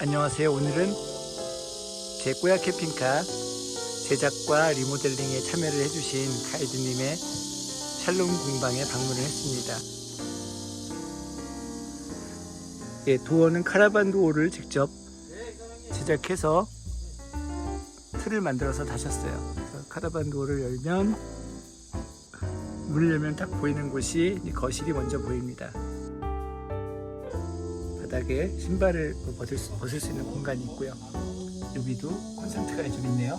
안녕하세요. 오늘은 제 꼬야 캠핑카 제작과 리모델링에 참여를 해주신 가이드님의 샬롬 공방에 방문을 했습니다. 예, 도어는 카라반 도어를 직접 제작해서 틀을 만들어서 다셨어요. 카라반 도어를 열면 문을 열면 딱 보이는 곳이 이 거실이 먼저 보입니다. 바닥에 신발을 벗을 수, 벗을 수 있는 공간이 있고요. 여기도 콘센트가 좀 있네요.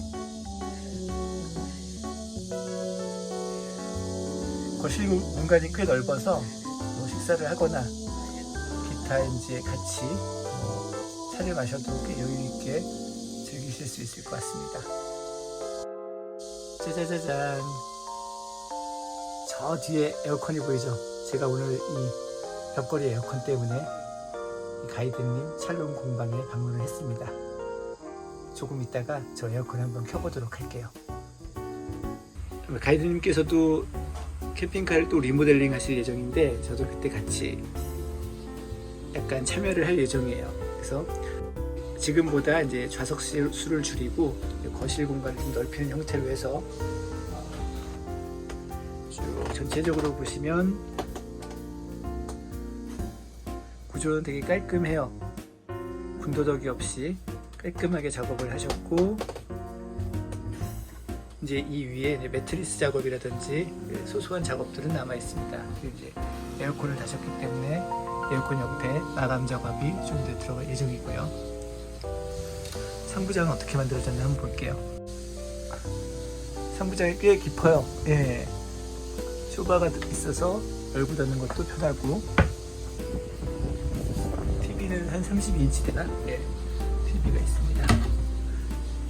거실 공간이 꽤 넓어서 뭐 식사를 하거나 기타 이제 같이 뭐 차를 마셔도 꽤 여유 있게 즐기실 수 있을 것 같습니다. 짜자자잔. 저 뒤에 에어컨이 보이죠? 제가 오늘 이 벽걸이 에어컨 때문에 이 가이드님 샬롬 공방에 방문을 했습니다. 조금 있다가 저 에어컨 한번 켜보도록 할게요. 가이드님께서도 캠핑카를 또 리모델링 하실 예정인데 저도 그때 같이 약간 참여를 할 예정이에요. 그래서 지금보다 이제 좌석 수를 줄이고 거실 공간을 좀 넓히는 형태로 해서 쭉 전체적으로 보시면 구조는 되게 깔끔해요. 군더더기 없이 깔끔하게 작업을 하셨고 이제 이 위에 매트리스 작업이라든지 소소한 작업들은 남아 있습니다. 이제 에어컨을 다셨기 때문에 에어컨 옆에 마감 작업이 좀 더 들어갈 예정이고요. 상부장은 어떻게 만들어졌나 한번 볼게요. 상부장이 꽤 깊어요. 예. 쇼바가 있어서 열고 닫는 것도 편하고 한 32인치 되나? 예. TV가 있습니다.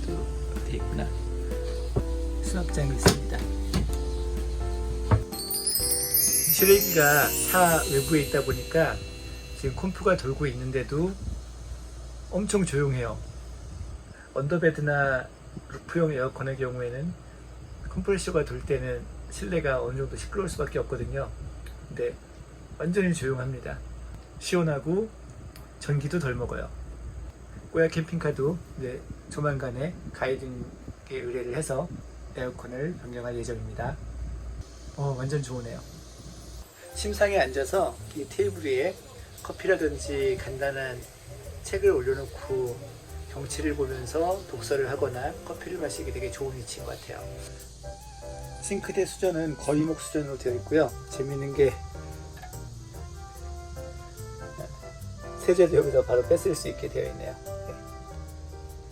또 어디 있구나. 수납장이 있습니다. 실외기가 차 외부에 있다 보니까 지금 콤프가 돌고 있는데도 엄청 조용해요. 언더베드나 루프용 에어컨의 경우에는 컴프레셔가 돌 때는 실내가 어느 정도 시끄러울 수밖에 없거든요. 근데 완전히 조용합니다. 시원하고 전기도 덜 먹어요. 꼬야 캠핑카도 이제 조만간에 가이드님께 의뢰를 해서 에어컨을 변경할 예정입니다. 어, 완전 좋으네요. 침상에 앉아서 이 테이블 위에 커피라든지 간단한 책을 올려놓고 경치를 보면서 독서를 하거나 커피를 마시기 되게 좋은 위치인 것 같아요. 싱크대 수전은 거의목 수전으로 되어 있고요. 재밌는 게 세제도 여기서 바로 뺐을 수 있게 되어 있네요. 네.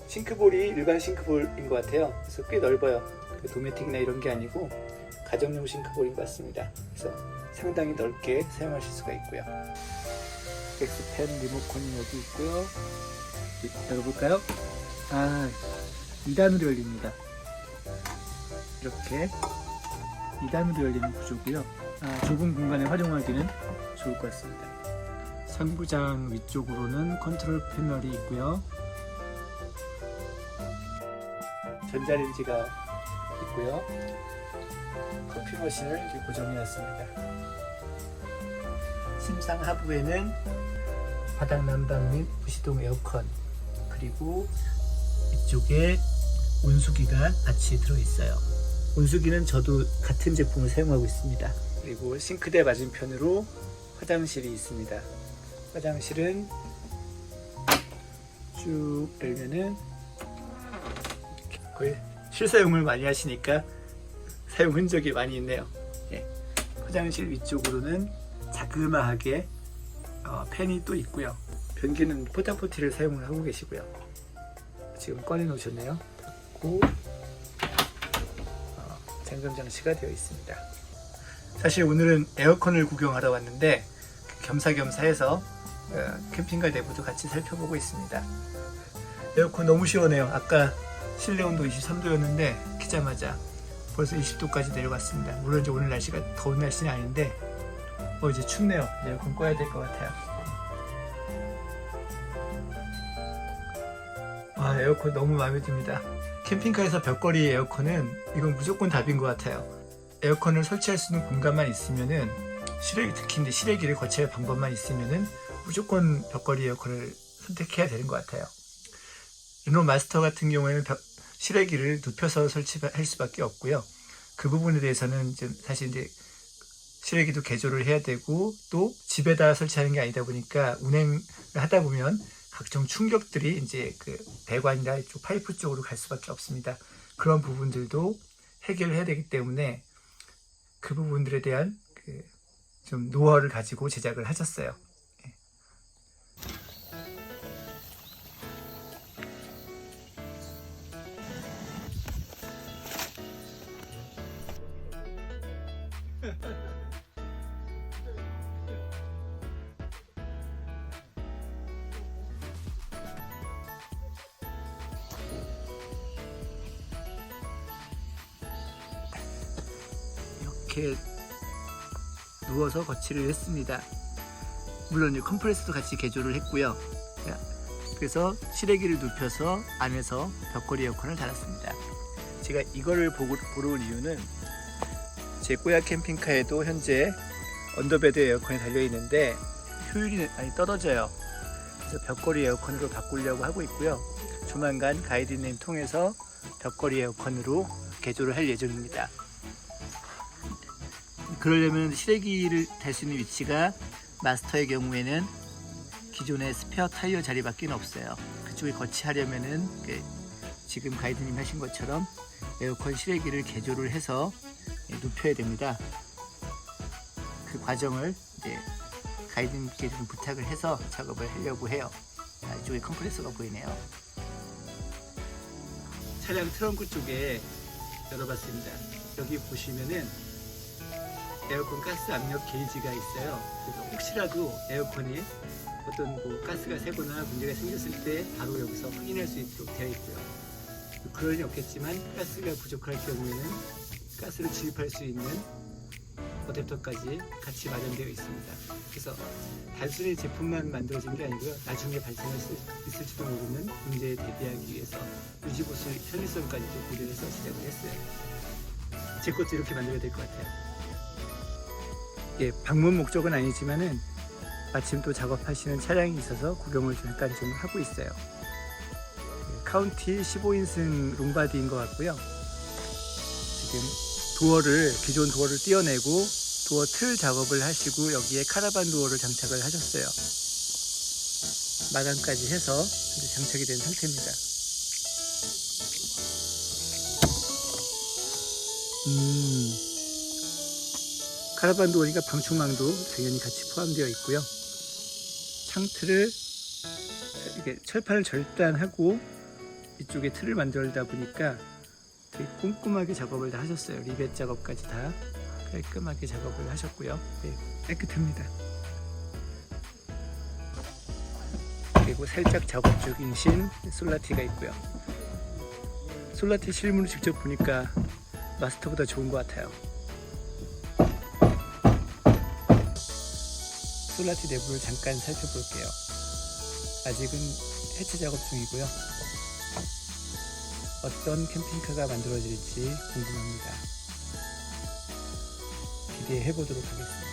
싱크볼이 일반 싱크볼인 것 같아요. 그래서 꽤 넓어요. 그 도메틱이나 이런 게 아니고 가정용 싱크볼인 것 같습니다. 그래서 상당히 넓게 사용하실 수가 있고요. 엑스펜 리모컨이 여기 있고요. 열어볼까요? 아, 2단으로 열립니다. 이렇게 2단으로 열리는 구조고요. 아, 좁은 공간에 활용하기는 좋을 것 같습니다. 상부장 위쪽으로는 컨트롤 패널이 있고요. 전자레인지가 있고요. 커피 머신을 이렇게 고정해 놨습니다. 침상 하부에는 바닥 난방 및 부시동 에어컨 그리고 이쪽에 온수기가 같이 들어 있어요. 온수기는 저도 같은 제품을 사용하고 있습니다. 그리고 싱크대 맞은편으로 화장실이 있습니다. 화장실은 쭉 열면은 거의 실사용을 많이 하시니까 사용 흔적이 많이 있네요. 예. 화장실 위쪽으로는 자그마하게 어, 팬이 또 있고요. 변기는 포타포티를 사용을 하고 계시고요. 지금 꺼내 놓으셨네요. 그리고 어, 잠금 장치가 되어 있습니다. 사실 오늘은 에어컨을 구경하러 왔는데 겸사겸사 해서 어, 캠핑카 내부도 같이 살펴보고 있습니다. 에어컨 너무 시원해요. 아까 실내 온도 23도였는데 키자마자 벌써 20도까지 내려갔습니다. 물론 이제 오늘 날씨가 더운 날씨는 아닌데 어 이제 춥네요. 에어컨 꺼야 될 것 같아요. 아 에어컨 너무 마음에 듭니다. 캠핑카에서 벽걸이 에어컨은 이건 무조건 답인 것 같아요. 에어컨을 설치할 수 있는 공간만 있으면은 실외 특히 실외기를 할 방법만 있으면은 무조건 벽걸이 에어컨을 선택해야 되는 것 같아요. 이노 마스터 같은 경우에는 벽- 실외기를 눕혀서 설치할 수밖에 없고요. 그 부분에 대해서는 좀 사실 이제 실외기도 개조를 해야 되고 또 집에다 설치하는 게 아니다 보니까 운행을 하다 보면 각종 충격들이 이제 그 배관이나 이쪽 파이프 쪽으로 갈 수밖에 없습니다. 그런 부분들도 해결해야 되기 때문에 그 부분들에 대한 그 좀 노하우를 가지고 제작을 하셨어요. 이렇게 누워서 거치를 했습니다. 물론 이 컴프레서도 같이 개조를 했고요. 자, 그래서 실외기를 눕혀서 안에서 벽걸이 에어컨을 달았습니다. 제가 이거를 보고, 보러 온 이유는 제 꼬야 캠핑카에도 현재 언더베드 에어컨이 달려 있는데 효율이 많이 떨어져요. 그래서 벽걸이 에어컨으로 바꾸려고 하고 있고요. 조만간 가이드님 통해서 벽걸이 에어컨으로 개조를 할 예정입니다. 그러려면 실외기를 달 수 있는 위치가 마스터의 경우에는 기존의 스페어 타이어 자리밖에 없어요. 그쪽에 거치하려면은 그 지금 가이드님 하신 것처럼 에어컨 실외기를 개조를 해서 예, 눕혀야 됩니다. 그 과정을 가이드님께 좀 부탁을 해서 작업을 하려고 해요. 아, 이쪽에 컴프레서가 보이네요. 차량 트렁크 쪽에 열어봤습니다. 여기 보시면은 에어컨 가스 압력 게이지가 있어요. 그래서 혹시라도 에어컨이 어떤 뭐 가스가 새거나 문제가 생겼을 때 바로 여기서 확인할 수 있도록 되어 있고요. 그럴 리 없겠지만 가스가 부족할 경우에는 가스를 주입할 수 있는 어댑터까지 같이 마련되어 있습니다. 그래서 단순히 제품만 만들어진 게 아니고요. 나중에 발생할 수 있을지도 모르는 문제에 대비하기 위해서 유지보수 편의성까지도 고려해서 제작을 했어요. 제 것도 이렇게 만들어야 될 것 같아요. 예, 방문 목적은 아니지만은 마침 또 작업하시는 차량이 있어서 구경을 잠깐 좀 하고 있어요. 예, 카운티 15인승 롱바디인 것 같고요. 지금 도어를 기존 도어를 띄어내고 도어 틀 작업을 하시고 여기에 카라반 도어를 장착을 하셨어요. 마감까지 해서 장착이 된 상태입니다. 음. 카라반 도어니까 방충망도 당연히 같이 포함되어 있고요. 창틀을 이렇게 철판을 절단하고 이쪽에 틀을 만들다 보니까 되게 꼼꼼하게 작업을 다 하셨어요. 리벳 작업까지 다 깔끔하게 작업을 하셨고요. 네, 깨끗합니다. 그리고 살짝 작업 중이신 솔라티가 있고요. 솔라티 실물을 직접 보니까 마스터보다 좋은 것 같아요. 솔라티 내부를 잠깐 살펴볼게요. 아직은 해체 작업 중이고요. 어떤 캠핑카가 만들어질지 궁금합니다. 기대해 보도록 하겠습니다.